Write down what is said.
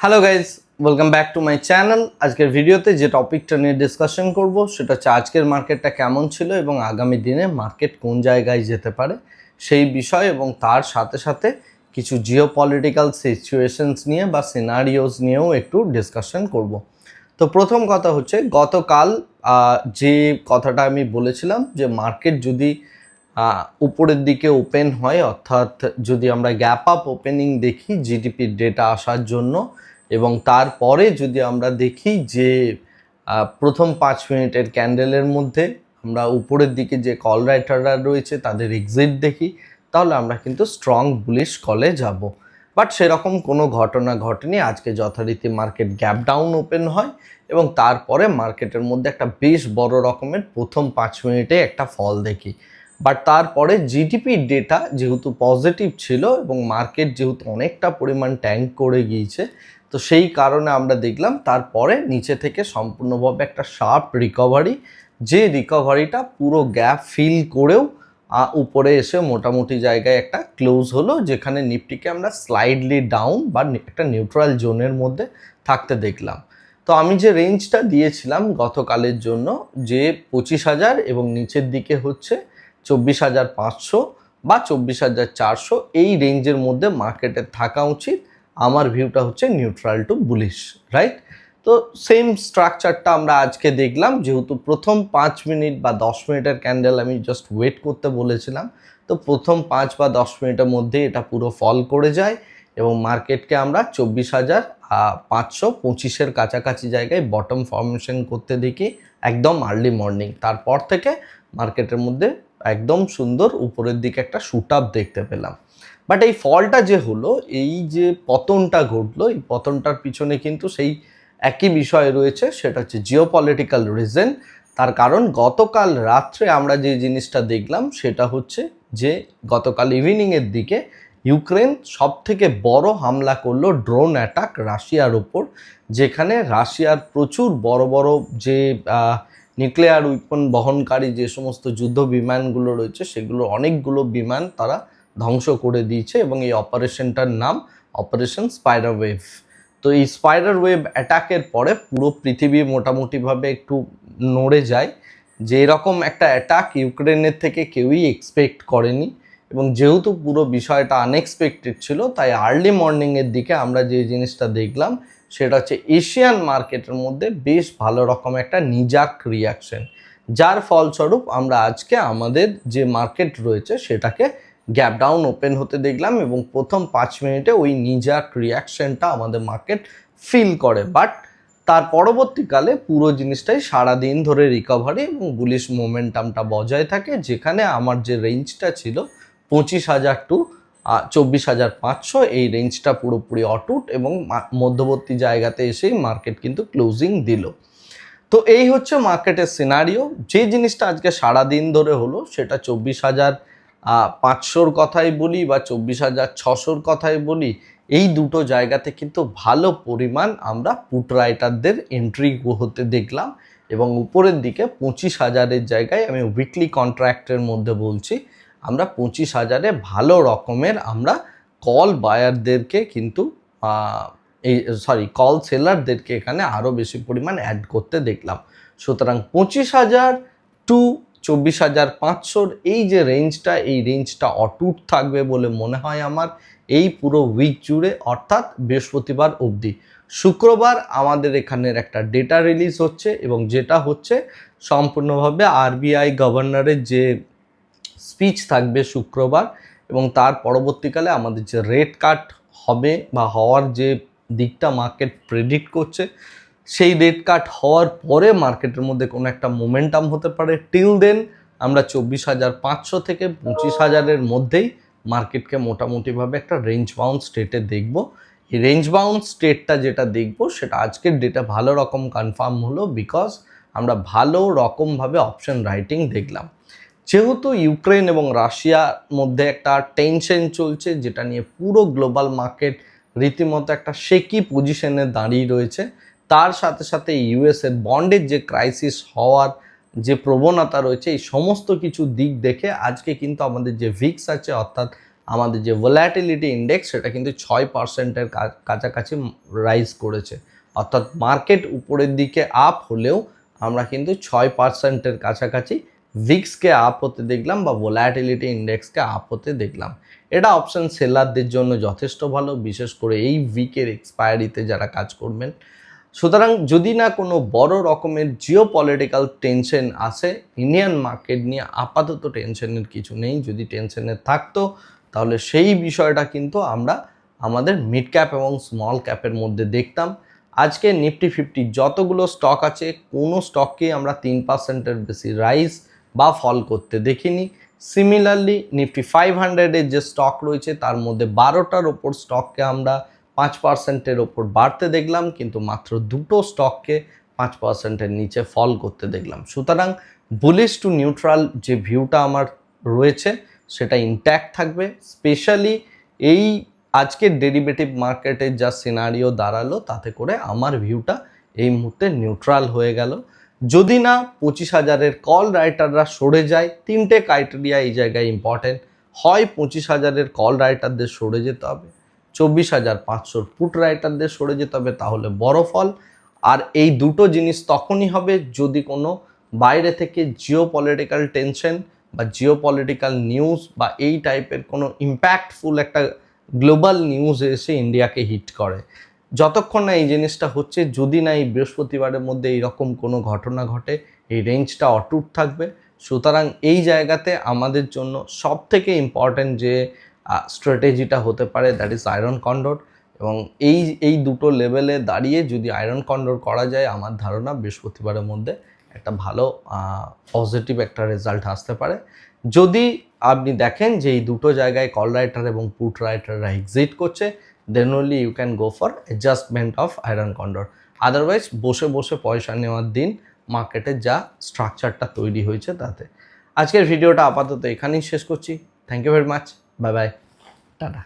Hello guys welcome back to my channel আজকের ভিডিওতে যে টপিকটা নিয়ে ডিসকাশন করব, সেটা হচ্ছে আজকের মার্কেটটা কেমন ছিল এবং আগামী দিনে মার্কেট কোন জায়গায় যেতে পারে সেই বিষয় এবং তার সাথে সাথে কিছু জিও পলিটিক্যাল সিচুয়েশনস নিয়ে বা সিনারিওস নিয়েও একটু ডিসকাশন করব। তো প্রথম কথা হচ্ছে গতকাল যে কথাটা আমি বলেছিলাম যে মার্কেট যদি উপরের দিকে ওপেন হয়, অর্থাৎ যদি আমরা গ্যাপ আপ ওপেনিং দেখি জিডিপির ডেটা আসার জন্য এবং তারপরে যদি আমরা দেখি যে প্রথম পাঁচ মিনিটের ক্যান্ডেলের মধ্যে আমরা উপরের দিকে যে কল রাইটাররা রয়েছে তাদের এক্সিট দেখি, তাহলে আমরা কিন্তু স্ট্রং বুলিশ কলে যাব। বাট সেরকম কোনো ঘটনা ঘটেনি। আজকে যথারীতি মার্কেট গ্যাপ ডাউন ওপেন হয় এবং তারপরে মার্কেটের মধ্যে একটা বেশ বড় রকমের প্রথম পাঁচ মিনিটে একটা ফল দেখি। বাট তারপরে জিডিপি ডেটা যেহেতু পজিটিভ ছিল এবং মার্কেট যেহেতু অনেকটা পরিমাণ ট্যাঙ্ক করে গিয়েছে, তো সেই কারণে আমরা দেখলাম তারপরে নিচে থেকে সম্পূর্ণভাবে একটা শার্প রিকভারি যে রিকভারিটা পুরো গ্যাপ ফিল করেও উপরে এসে মোটামুটি জায়গায় একটা ক্লোজ হলো, যেখানে নিফটিকে আমরা স্লাইডলি ডাউন বা একটা নিউট্রাল জোনের মধ্যে থাকতে দেখলাম। তো আমি যে রেঞ্জটা দিয়েছিলাম গতকালের জন্য, যে পঁচিশ হাজার এবং নিচের দিকে হচ্ছে চব্বিশ হাজার পাঁচশো বা চব্বিশ হাজার চারশো এই রেঞ্জের মধ্যে মার্কেটে থাকা উচিত। আমার ভিউটা হচ্ছে নিউট্রাল টু বুলিশ রাইট তো সেম স্ট্রাকচারটা আমরা আজকে দেখলাম, যেহেতু প্রথম পাঁচ মিনিট বা দশ মিনিটের ক্যান্ডেল আমি জাস্ট ওয়েট করতে বলেছিলাম, তো প্রথম পাঁচ বা দশ মিনিটের মধ্যে এটা পুরো ফল করে যায় এবং মার্কেটকে আমরা চব্বিশ হাজার পাঁচশো পঁচিশের কাছাকাছি জায়গায় বটম ফর্মেশন করতে দেখি, একদম আর্লি মর্নিং তারপর থেকে মার্কেটের মধ্যে একদম সুন্দর উপরের দিকে একটা শুট আপ দেখতে পেলাম। বাট এই ফলটা যে হলো, এই যে পতনটা ঘটলো, এই পতনটার পিছনে কিন্তু সেই একই বিষয় রয়েছে, সেটা হচ্ছে জিও পলিটিক্যাল রিজন তার কারণ গতকাল রাত্রে আমরা যে জিনিসটা দেখলাম, সেটা হচ্ছে যে গতকাল ইভিনিংয়ের দিকে ইউক্রেন সব থেকে বড় হামলা করল ড্রোন অ্যাটাক রাশিয়ার ওপর, যেখানে রাশিয়ার প্রচুর বড় বড় যে নিউক্লিয়ার উইপন বহনকারী যে সমস্ত যুদ্ধ বিমানগুলো রয়েছে, সেগুলো অনেকগুলো বিমান তারা ধ্বংস করে দিয়েছে এবং এই অপারেশনটার নাম অপারেশন স্পাইডার ওয়েভ। তো এই স্পাইডার ওয়েভ অ্যাটাকের পরে পুরো পৃথিবী মোটামুটিভাবে একটু নড়ে যায়। যে এরকম একটা অ্যাটাক ইউক্রেনের থেকে কেউই এক্সপেক্ট করেনি এবং যেহেতু পুরো বিষয়টা আনএক্সপেক্টেড ছিল, তাই আর্লি মর্নিংয়ের দিকে আমরা যে জিনিসটা দেখলাম, সেটা হচ্ছে এশিয়ান মার্কেটের মধ্যে বেশ ভালো রকম একটা নিজাক রিয়াকশন যার ফলস্বরূপ আমরা আজকে আমাদের যে মার্কেট রয়েছে, সেটাকে গ্যাপ ডাউন ওপেন হতে দেখলাম এবং প্রথম পাঁচ মিনিটে ওই নিজাক রিয়াকশনটা আমাদের মার্কেট ফিল করে। বাট তার পরবর্তীকালে পুরো জিনিসটাই সারাদিন ধরে রিকভারি এবং বুলিশ মোমেন্টামটা বজায় থাকে, যেখানে আমার যে রেঞ্জটা ছিল পঁচিশ হাজার টু চব্বিশ হাজার পাঁচশো। এই রেঞ্জটা পুরোপুরি অটুট এবং মধ্যবর্তী জায়গাতে এসেই মার্কেট কিন্তু ক্লোজিং দিল। তো এই হচ্ছে মার্কেটের সিনারিও যে জিনিসটা আজকে সারা দিন ধরে হলো, সেটা চব্বিশ হাজার পাঁচশোর কথাই বলি বা চব্বিশ হাজার, ছশোর কথাই বলি, এই দুটো জায়গাতে কিন্তু ভালো পরিমাণ আমরা পুট রাইটারদের এন্ট্রি হতে দেখলাম এবং উপরের দিকে পঁচিশ হাজারের জায়গায় আমি উইকলি কন্ট্রাক্টের মধ্যে বলছি আমরা পঁচিশ হাজারে ভালো রকমের আমরা কল বায়ারদেরকে কিন্তু এই সরি কল সেলারদেরকে এখানে আরও বেশি পরিমাণ অ্যাড করতে দেখলাম। সুতরাং পঁচিশ হাজার টু চব্বিশ হাজার পাঁচশোর এই যে রেঞ্জটা এই রেঞ্জটা অটুট থাকবে বলে মনে হয় আমার এই পুরো উইক জুড়ে, অর্থাৎ বৃহস্পতিবার অবধি। শুক্রবার আমাদের এখানের একটা ডেটা রিলিজ হচ্ছে এবং যেটা হচ্ছে সম্পূর্ণভাবে আরবিআই গভর্নরের যে স্পিচ থাকবে শুক্রবার এবং তার পরবর্তীকালে আমাদের যে রেট কাট হবে বা হওয়ার যে দিকটা মার্কেট প্রেডিক্ট করছে, সেই রেট কাট হওয়ার পরে মার্কেটের মধ্যে কোনো একটা মোমেন্টাম হতে পারে। টিল দেন আমরা চব্বিশ হাজার পাঁচশো থেকে পঁচিশ হাজারের মধ্যেই মার্কেটকে মোটামুটিভাবে একটা রেঞ্জ বাউন্ড স্টেটে দেখব। এই রেঞ্জ বাউন্ড স্টেটটা যেটা দেখব, সেটা আজকের ডেটা ভালো রকম কনফার্ম হলো বিকজ আমরা ভালো রকমভাবে অপশন রাইটিং দেখলাম। যেহেতু ইউক্রেন এবং রাশিয়ার মধ্যে একটা টেনশন চলছে, যেটা নিয়ে পুরো গ্লোবাল মার্কেট রীতিমতো একটা শেকি পজিশনে দাঁড়িয়ে রয়েছে। তার সাথে সাথে ইউএসের বন্ডের যে ক্রাইসিস হওয়ার যে প্রবণতা রয়েছে, এই সমস্ত কিছু দিক দেখে আজকে কিন্তু আমাদের যে ভিক্স আছে, অর্থাৎ আমাদের যে ভোলাটিলিটি ইন্ডেক্স সেটা কিন্তু ছয় পার্সেন্টের কাছাকাছি রাইজ করেছে। অর্থাৎ মার্কেট উপরের দিকে আপ হলেও আমরা কিন্তু ছয় পার্সেন্টের কাছাকাছি ভিক্সকে আপ হতে দেখলাম বা ভোল্যাটিলিটি ইন্ডেক্সকে আপ হতে দেখলাম। এটা অপশন সেলারদের জন্য যথেষ্ট ভালো, বিশেষ করে এই উইকের এক্সপায়ারিতে যারা কাজ করবেন। সুতরাং যদি না কোনো বড় রকমের জিও পলিটিক্যাল টেনশন আসে ইন্ডিয়ান মার্কেট নিয়ে আপাতত টেনশনের কিছু নেই। যদি টেনশনের থাকতো, তাহলে সেই বিষয়টা কিন্তু আমরা আমাদের মিড ক্যাপ এবং স্মল ক্যাপের মধ্যে দেখতাম। আজকে নিফটি ফিফটি যতগুলো স্টক আছে, কোনো স্টককে আমরা তিন পার্সেন্টের বেশি রাইজ বা ফল করতে দেখিনি। সিমিলারলি নিফটি ফাইভ হান্ড্রেডের যে স্টক রয়েছে, তার মধ্যে বারোটার ওপর স্টককে আমরা পাঁচ পার্সেন্টের ওপর বাড়তে দেখলাম, কিন্তু মাত্র দুটো স্টককে পাঁচ পার্সেন্টের নিচে ফল করতে দেখলাম। সুতরাং বুলিশ টু নিউট্রাল যে ভিউটা আমার রয়েছে, সেটা ইনট্যাক্ট থাকবে। স্পেশালি এই আজকের ডেরিভেটিভ মার্কেটের যা সিনারিও দাঁড়াল, তাতে করে আমার ভিউটা এই মুহূর্তে নিউট্রাল হয়ে গেল। যদি না পঁচিশ হাজারের কল রাইটাররা সরে যায়, তিনটে ক্রাইটেরিয়া এই জায়গায় ইম্পর্টেন্ট হয় পঁচিশ হাজারের কল রাইটারদের সরে যেতে হবে, চব্বিশ হাজার পাঁচশোর পুট রাইটারদের সরে যেতে হবে, তাহলে বড় ফল। আর এই দুটো জিনিস তখনই হবে যদি কোনো বাইরে থেকে জিও পলিটিক্যাল টেনশন বা জিও পলিটিক্যাল নিউজ বা এই টাইপের কোনো ইম্প্যাক্টফুল একটা গ্লোবাল নিউজ এসে ইন্ডিয়াকে হিট করে। যতক্ষণ না এই জিনিসটা হচ্ছে, যদি না এই বৃহস্পতিবারের মধ্যে এইরকম কোনো ঘটনা ঘটে, এই রেঞ্জটা অটুট থাকবে। সুতরাং এই জায়গাতে আমাদের জন্য সব থেকে ইম্পর্ট্যান্ট যে স্ট্র্যাটেজিটা হতে পারে দ্যাট ইজ আয়রন কন্ডোর এবং এই এই দুটো লেভেলে দাঁড়িয়ে যদি আয়রন কন্ডোর করা যায়, আমার ধারণা বৃহস্পতিবারের মধ্যে একটা ভালো পজিটিভ একটা রেজাল্ট আসতে পারে। যদি আপনি দেখেন যে এই দুটো জায়গায় কল রাইটার এবং পুট রাইটাররা এক্সিট করছে then only you can go for adjustment of iron condor otherwise বসে বসে পয়সা নেওয়ার দিন মার্কেটের যা স্ট্রাকচারটা তৈরি হয়েছে তাতে। আজকের ভিডিওটা আপাতত এখানেই শেষ করছি। Thank you very much bye bye tata.